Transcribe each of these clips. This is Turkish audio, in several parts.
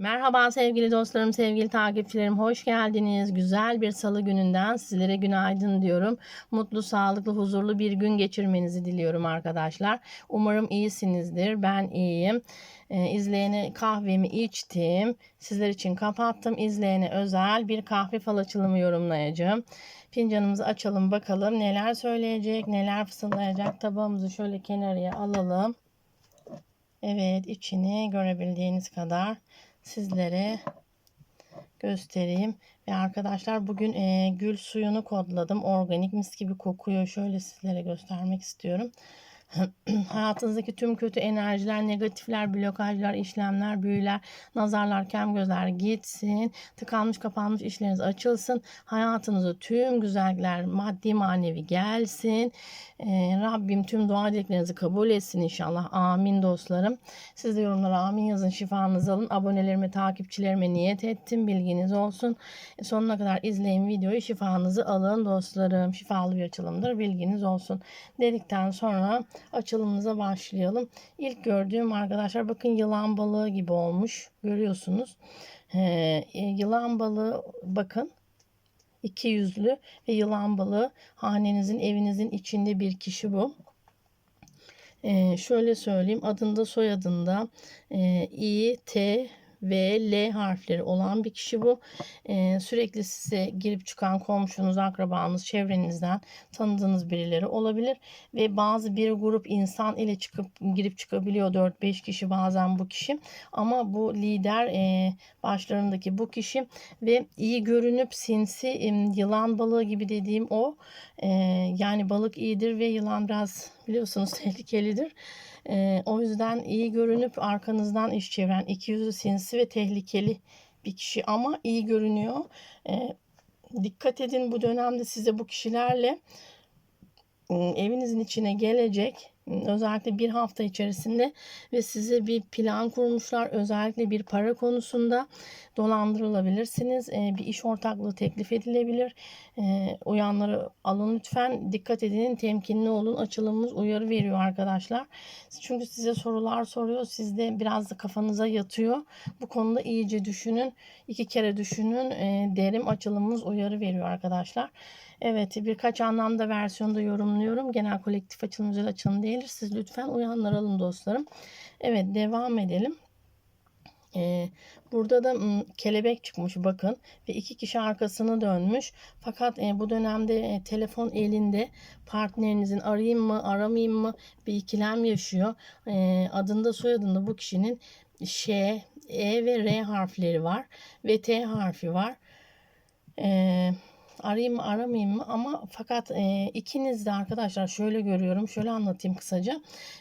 Merhaba sevgili dostlarım, sevgili takipçilerim. Hoş geldiniz. Güzel bir salı gününden sizlere günaydın diyorum. Mutlu, sağlıklı, huzurlu bir gün geçirmenizi diliyorum arkadaşlar. Umarım iyisinizdir. Ben iyiyim. Ee, izleyene kahvemi içtim. Sizler için kapattım. İzleyene özel bir kahve fal açılımı yorumlayacağım. Fincanımızı açalım bakalım neler söyleyecek, neler fısıldayacak. Tabağımızı şöyle kenarıya alalım. Evet içini görebildiğiniz kadar sizlere göstereyim. Ve arkadaşlar bugün e, gül suyunu kodladım. Organik mis gibi kokuyor. Şöyle sizlere göstermek istiyorum. Hayatınızdaki tüm kötü enerjiler, negatifler, blokajlar, işlemler, büyüler, nazarlar, kem gözler gitsin. Tıkanmış kapanmış işleriniz açılsın. Hayatınıza tüm güzellikler maddi manevi gelsin. Ee, Rabbim tüm dua dileklerinizi kabul etsin inşallah. Amin dostlarım. Siz de yorumlara amin yazın. Şifanızı alın. Abonelerime, takipçilerime niyet ettim. Bilginiz olsun. E, sonuna kadar izleyin videoyu. Şifanızı alın dostlarım. Şifalı bir açılımdır. Bilginiz olsun. Dedikten sonra açılımımıza başlayalım. İlk gördüğüm arkadaşlar bakın yılan balığı gibi olmuş. Görüyorsunuz. Ee, yılan balığı bakın iki yüzlü ve yılan balığı hanenizin evinizin içinde bir kişi bu. Ee, şöyle söyleyeyim adında soyadında e, İ, T ve L harfleri olan bir kişi bu. Ee, sürekli size girip çıkan komşunuz, akrabanız, çevrenizden tanıdığınız birileri olabilir. Ve bazı bir grup insan ile çıkıp girip çıkabiliyor 4-5 kişi bazen bu kişi. Ama bu lider e, başlarındaki bu kişi ve iyi görünüp sinsi yılan balığı gibi dediğim o. E, yani balık iyidir ve yılan biraz biliyorsunuz tehlikelidir. E, o yüzden iyi görünüp arkanızdan iş çeviren iki yüzlü sinsi ve tehlikeli bir kişi ama iyi görünüyor. E, dikkat edin bu dönemde size bu kişilerle evinizin içine gelecek özellikle bir hafta içerisinde ve size bir plan kurmuşlar. Özellikle bir para konusunda dolandırılabilirsiniz. E, bir iş ortaklığı teklif edilebilir. E, uyanları alın lütfen. Dikkat edin. Temkinli olun. Açılımımız uyarı veriyor arkadaşlar. Çünkü size sorular soruyor. Sizde biraz da kafanıza yatıyor. Bu konuda iyice düşünün. iki kere düşünün. E, derim açılımımız uyarı veriyor arkadaşlar. Evet birkaç anlamda versiyonda yorumluyorum. Genel kolektif açılım özel açılım değildir. Siz lütfen uyanlar alın dostlarım. Evet devam edelim. Ee, burada da kelebek çıkmış bakın ve iki kişi arkasını dönmüş. Fakat e, bu dönemde e, telefon elinde partnerinizin arayayım mı aramayayım mı bir ikilem yaşıyor. E, adında soyadında bu kişinin Ş, E ve R harfleri var ve T harfi var. Eee arayayım mı aramayayım mı? Ama fakat e, ikiniz de arkadaşlar şöyle görüyorum şöyle anlatayım kısaca.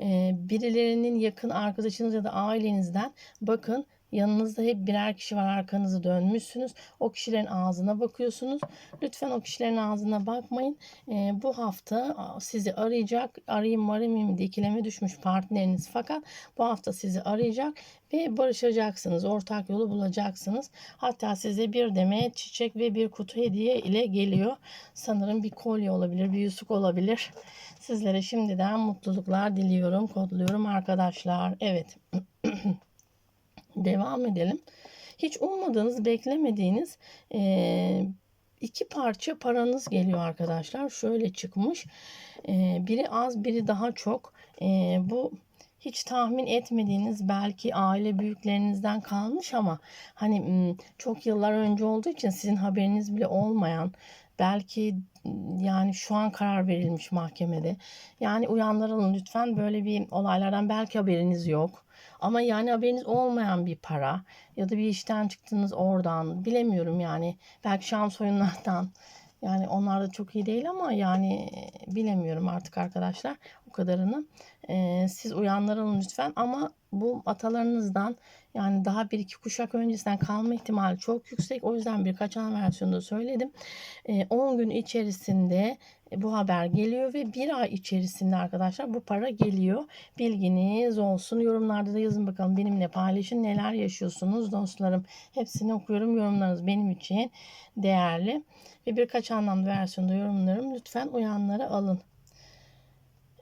E, birilerinin yakın arkadaşınız ya da ailenizden bakın Yanınızda hep birer kişi var arkanızı dönmüşsünüz. O kişilerin ağzına bakıyorsunuz. Lütfen o kişilerin ağzına bakmayın. E, bu hafta sizi arayacak. Arayayım mı aramayayım ikileme düşmüş partneriniz. Fakat bu hafta sizi arayacak ve barışacaksınız. Ortak yolu bulacaksınız. Hatta size bir demet çiçek ve bir kutu hediye ile geliyor. Sanırım bir kolye olabilir, bir yüzük olabilir. Sizlere şimdiden mutluluklar diliyorum, kodluyorum arkadaşlar. Evet. Devam edelim. Hiç ummadığınız, beklemediğiniz e, iki parça paranız geliyor arkadaşlar. Şöyle çıkmış. E, biri az, biri daha çok. E, bu hiç tahmin etmediğiniz belki aile büyüklerinizden kalmış ama hani çok yıllar önce olduğu için sizin haberiniz bile olmayan belki yani şu an karar verilmiş mahkemede. Yani uyanlaralım lütfen böyle bir olaylardan belki haberiniz yok. Ama yani haberiniz olmayan bir para ya da bir işten çıktınız oradan bilemiyorum yani. Belki şans oyunlardan yani onlar da çok iyi değil ama yani bilemiyorum artık arkadaşlar o kadarını. Ee, siz uyanlar olun lütfen ama bu atalarınızdan yani daha bir iki kuşak öncesinden kalma ihtimali çok yüksek. O yüzden birkaç an versiyonda söyledim. Ee, 10 gün içerisinde bu haber geliyor ve bir ay içerisinde arkadaşlar bu para geliyor. Bilginiz olsun. Yorumlarda da yazın bakalım benimle paylaşın. Neler yaşıyorsunuz dostlarım. Hepsini okuyorum. Yorumlarınız benim için değerli. Ve birkaç anlamda versiyonda yorumlarım. Lütfen uyanları alın.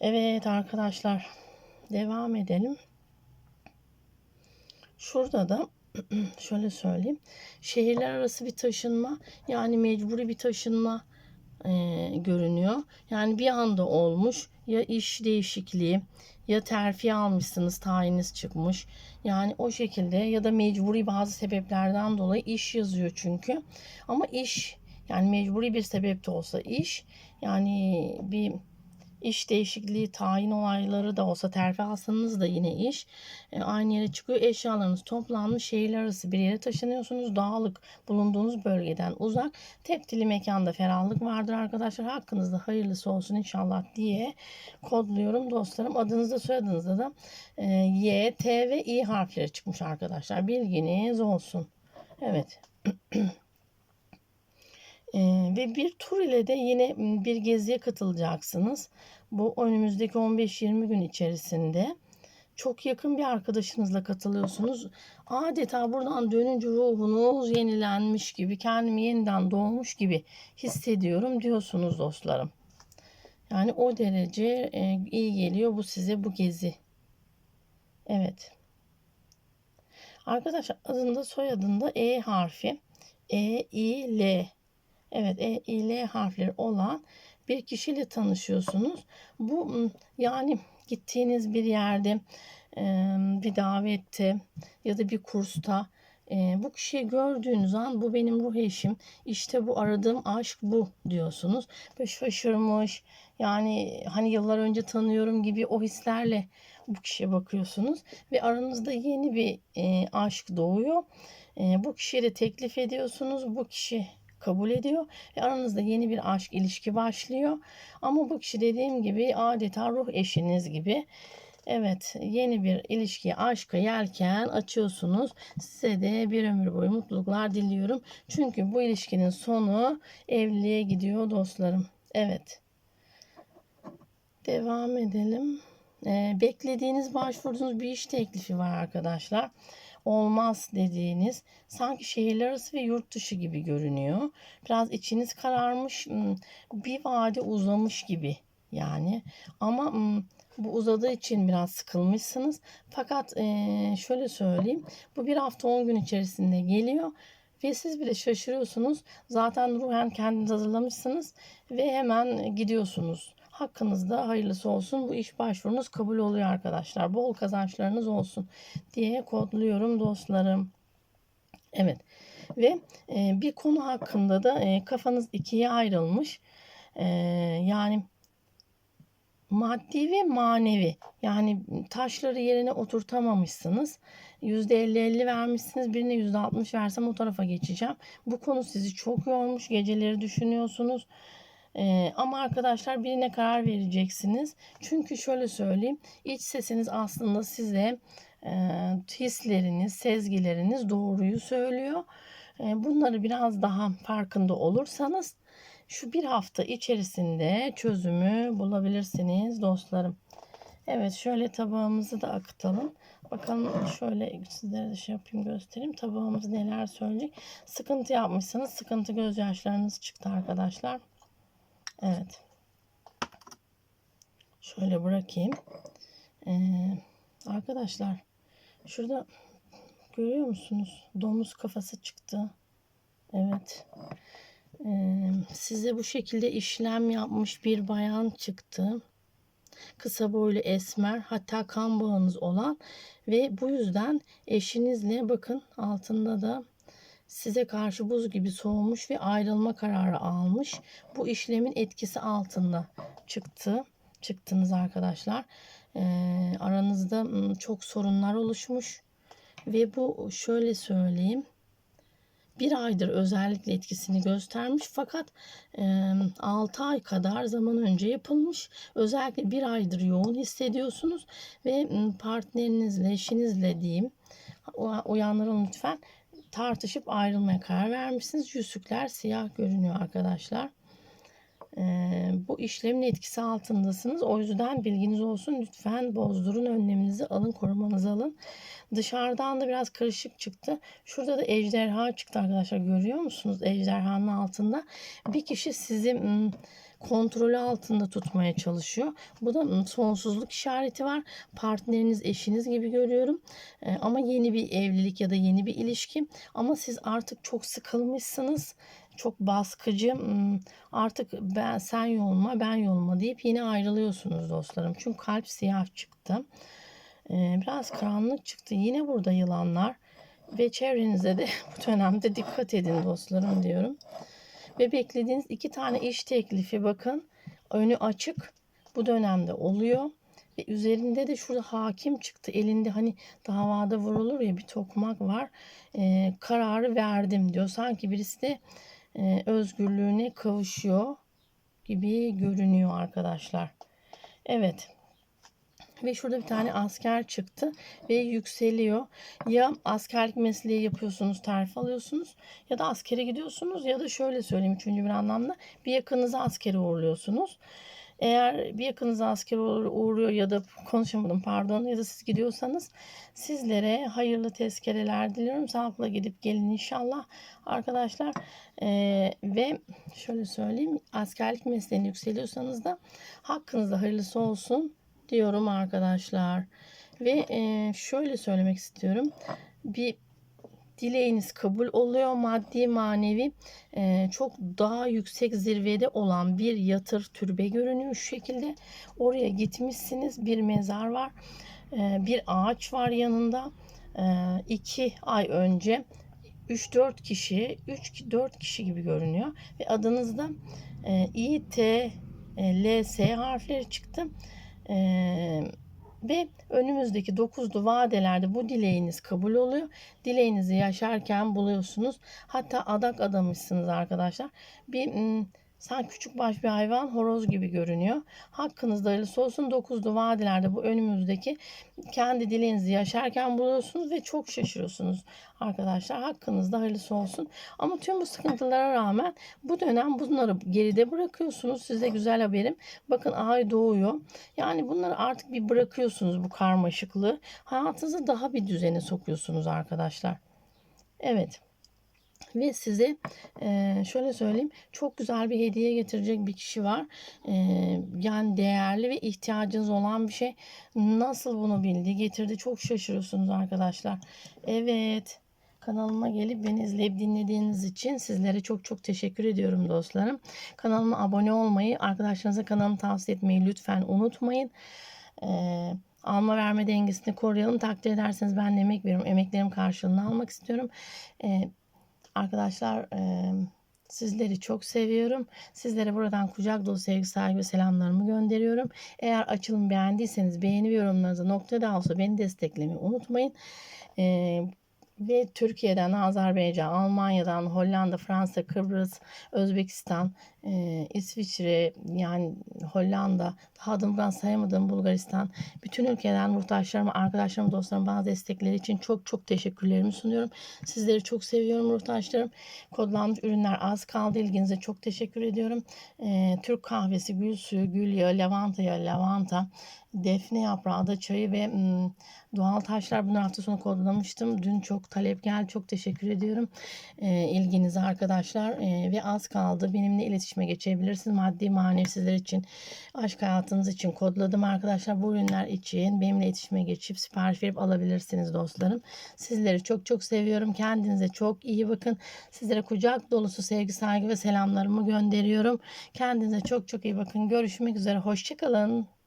Evet arkadaşlar devam edelim. Şurada da şöyle söyleyeyim. Şehirler arası bir taşınma yani mecburi bir taşınma e, görünüyor. Yani bir anda olmuş ya iş değişikliği ya terfi almışsınız tayiniz çıkmış. Yani o şekilde ya da mecburi bazı sebeplerden dolayı iş yazıyor çünkü. Ama iş yani mecburi bir sebep de olsa iş yani bir iş değişikliği, tayin olayları da olsa terfi alsanız da yine iş. E, aynı yere çıkıyor. Eşyalarınız toplanmış. Şehirler arası bir yere taşınıyorsunuz. Dağlık bulunduğunuz bölgeden uzak. Teptili mekanda ferahlık vardır arkadaşlar. Hakkınızda hayırlısı olsun inşallah diye kodluyorum dostlarım. Adınızda soyadınızda da e, Y, T ve İ harfleri çıkmış arkadaşlar. Bilginiz olsun. Evet. Ve bir tur ile de yine bir geziye katılacaksınız. Bu önümüzdeki 15-20 gün içerisinde çok yakın bir arkadaşınızla katılıyorsunuz. Adeta buradan dönünce ruhunuz yenilenmiş gibi, kendimi yeniden doğmuş gibi hissediyorum diyorsunuz dostlarım. Yani o derece iyi geliyor bu size bu gezi. Evet. Arkadaşlar adında soyadında E harfi. E, I, L Evet E, I, L harfleri olan bir kişiyle tanışıyorsunuz. Bu yani gittiğiniz bir yerde bir davette ya da bir kursta bu kişiyi gördüğünüz an bu benim ruh eşim işte bu aradığım aşk bu diyorsunuz. Böyle şaşırmış yani hani yıllar önce tanıyorum gibi o hislerle bu kişiye bakıyorsunuz ve aranızda yeni bir aşk doğuyor. bu kişiye de teklif ediyorsunuz. Bu kişi kabul ediyor ve aranızda yeni bir aşk ilişki başlıyor. Ama bu kişi dediğim gibi adeta ruh eşiniz gibi. Evet yeni bir ilişkiye aşka yelken açıyorsunuz. Size de bir ömür boyu mutluluklar diliyorum. Çünkü bu ilişkinin sonu evliliğe gidiyor dostlarım. Evet. Devam edelim. Ee, beklediğiniz başvurduğunuz bir iş teklifi var arkadaşlar olmaz dediğiniz sanki şehirler arası ve yurt dışı gibi görünüyor. Biraz içiniz kararmış, hmm, bir vade uzamış gibi yani. Ama hmm, bu uzadığı için biraz sıkılmışsınız. Fakat şöyle söyleyeyim. Bu bir hafta 10 gün içerisinde geliyor. Ve siz bile şaşırıyorsunuz. Zaten ruhen kendiniz hazırlamışsınız. Ve hemen gidiyorsunuz. Hakkınızda hayırlısı olsun. Bu iş başvurunuz kabul oluyor arkadaşlar. Bol kazançlarınız olsun diye kodluyorum dostlarım. Evet. Ve e, bir konu hakkında da e, kafanız ikiye ayrılmış. E, yani maddi ve manevi yani taşları yerine oturtamamışsınız. %50-50 vermişsiniz birine %60 versem o tarafa geçeceğim. Bu konu sizi çok yormuş geceleri düşünüyorsunuz. Ee, ama arkadaşlar birine karar vereceksiniz. Çünkü şöyle söyleyeyim. iç sesiniz aslında size e, hisleriniz, sezgileriniz doğruyu söylüyor. E, bunları biraz daha farkında olursanız şu bir hafta içerisinde çözümü bulabilirsiniz dostlarım. Evet şöyle tabağımızı da akıtalım. Bakalım şöyle sizlere de şey yapayım göstereyim. Tabağımız neler söyleyecek. Sıkıntı yapmışsınız. Sıkıntı gözyaşlarınız çıktı arkadaşlar. Evet. Şöyle bırakayım. Ee, arkadaşlar şurada görüyor musunuz? Domuz kafası çıktı. Evet. Ee, size bu şekilde işlem yapmış bir bayan çıktı. Kısa boylu esmer hatta kan bağınız olan ve bu yüzden eşinizle bakın altında da size karşı buz gibi soğumuş ve ayrılma kararı almış. Bu işlemin etkisi altında çıktı. Çıktınız arkadaşlar. Ee, aranızda çok sorunlar oluşmuş. Ve bu şöyle söyleyeyim. Bir aydır özellikle etkisini göstermiş fakat e, 6 ay kadar zaman önce yapılmış. Özellikle bir aydır yoğun hissediyorsunuz ve partnerinizle, eşinizle diyeyim uyanların lütfen tartışıp ayrılmaya karar vermişsiniz. Yüzükler siyah görünüyor arkadaşlar. Ee, bu işlemin etkisi altındasınız. O yüzden bilginiz olsun. Lütfen bozdurun önleminizi alın, korumanızı alın. Dışarıdan da biraz karışık çıktı. Şurada da ejderha çıktı arkadaşlar. Görüyor musunuz? Ejderhanın altında bir kişi sizi kontrolü altında tutmaya çalışıyor. Bu da sonsuzluk işareti var. Partneriniz, eşiniz gibi görüyorum. E, ama yeni bir evlilik ya da yeni bir ilişki. Ama siz artık çok sıkılmışsınız. Çok baskıcı. ım, Artık ben sen yoluma, ben yoluma deyip yine ayrılıyorsunuz dostlarım. Çünkü kalp siyah çıktı. E, biraz karanlık çıktı. Yine burada yılanlar ve çevrenize de bu dönemde dikkat edin dostlarım diyorum. Ve beklediğiniz iki tane iş teklifi bakın önü açık bu dönemde oluyor. Ve üzerinde de şurada hakim çıktı. Elinde hani davada vurulur ya bir tokmak var. Ee, kararı verdim diyor. Sanki birisi de e, özgürlüğüne kavuşuyor gibi görünüyor arkadaşlar. Evet. Ve şurada bir tane asker çıktı ve yükseliyor. Ya askerlik mesleği yapıyorsunuz, terfi alıyorsunuz ya da askere gidiyorsunuz ya da şöyle söyleyeyim üçüncü bir anlamda bir yakınınızı askere uğurluyorsunuz. Eğer bir yakınınızı askere uğur- uğruyor ya da konuşamadım pardon ya da siz gidiyorsanız sizlere hayırlı tezkereler diliyorum. Sağlıkla gidip gelin inşallah arkadaşlar. Ee, ve şöyle söyleyeyim askerlik mesleğini yükseliyorsanız da hakkınızda hayırlısı olsun diyorum arkadaşlar. Ve e, şöyle söylemek istiyorum. Bir dileğiniz kabul oluyor. Maddi manevi e, çok daha yüksek zirvede olan bir yatır türbe görünüyor şu şekilde. Oraya gitmişsiniz. Bir mezar var. E, bir ağaç var yanında. E, iki ay önce 3-4 kişi, 3-4 kişi gibi görünüyor. Ve adınızda e, İ, T, L, S harfleri çıktı. Ee, ve önümüzdeki dokuzlu vadelerde bu dileğiniz kabul oluyor. Dileğinizi yaşarken buluyorsunuz. Hatta adak adamışsınız arkadaşlar. Bir sanki küçük baş bir hayvan horoz gibi görünüyor. Hakkınızda hayırlısı olsun. Dokuzlu vadelerde bu önümüzdeki kendi dileğinizi yaşarken buluyorsunuz ve çok şaşırıyorsunuz arkadaşlar. Hakkınızda hayırlısı olsun. Ama tüm bu sıkıntılara rağmen bu dönem bunları geride bırakıyorsunuz. Size güzel haberim. Bakın ay doğuyor. Yani bunları artık bir bırakıyorsunuz bu karmaşıklığı. Hayatınızı daha bir düzene sokuyorsunuz arkadaşlar. Evet. Ve size şöyle söyleyeyim çok güzel bir hediye getirecek bir kişi var. Yani değerli ve ihtiyacınız olan bir şey. Nasıl bunu bildi getirdi çok şaşırıyorsunuz arkadaşlar. Evet kanalıma gelip beni izleyip dinlediğiniz için sizlere çok çok teşekkür ediyorum dostlarım. Kanalıma abone olmayı, arkadaşlarınıza kanalımı tavsiye etmeyi lütfen unutmayın. Eee alma verme dengesini koruyalım. Takdir ederseniz ben de emek veriyorum. Emeklerim karşılığını almak istiyorum. Eee Arkadaşlar e, sizleri çok seviyorum. Sizlere buradan kucak dolu sevgi, ve selamlarımı gönderiyorum. Eğer açılım beğendiyseniz beğeni ve yorumlarınızı nokta olsa beni desteklemeyi unutmayın. E, ve Türkiye'den, Azerbaycan, Almanya'dan, Hollanda, Fransa, Kıbrıs, Özbekistan, e, İsviçre, yani Hollanda, daha adımdan sayamadığım Bulgaristan, bütün ülkeden muhtaçlarıma, arkadaşlarıma, dostlarıma bana destekleri için çok çok teşekkürlerimi sunuyorum. Sizleri çok seviyorum muhtaçlarım. Kodlanmış ürünler az kaldı. İlginize çok teşekkür ediyorum. E, Türk kahvesi, gül suyu, gül yağı, lavanta yağı, lavanta, defne yaprağı, ada çayı ve mm, doğal taşlar bunları hafta sonu kodlamıştım. Dün çok talep geldi. Çok teşekkür ediyorum e, ilginize arkadaşlar. E, ve az kaldı. Benimle iletişime geçebilirsiniz. Maddi manevi sizler için, aşk hayatınız için kodladım arkadaşlar. Bu ürünler için benimle iletişime geçip sipariş verip alabilirsiniz dostlarım. Sizleri çok çok seviyorum. Kendinize çok iyi bakın. Sizlere kucak dolusu sevgi, saygı ve selamlarımı gönderiyorum. Kendinize çok çok iyi bakın. Görüşmek üzere. Hoşçakalın.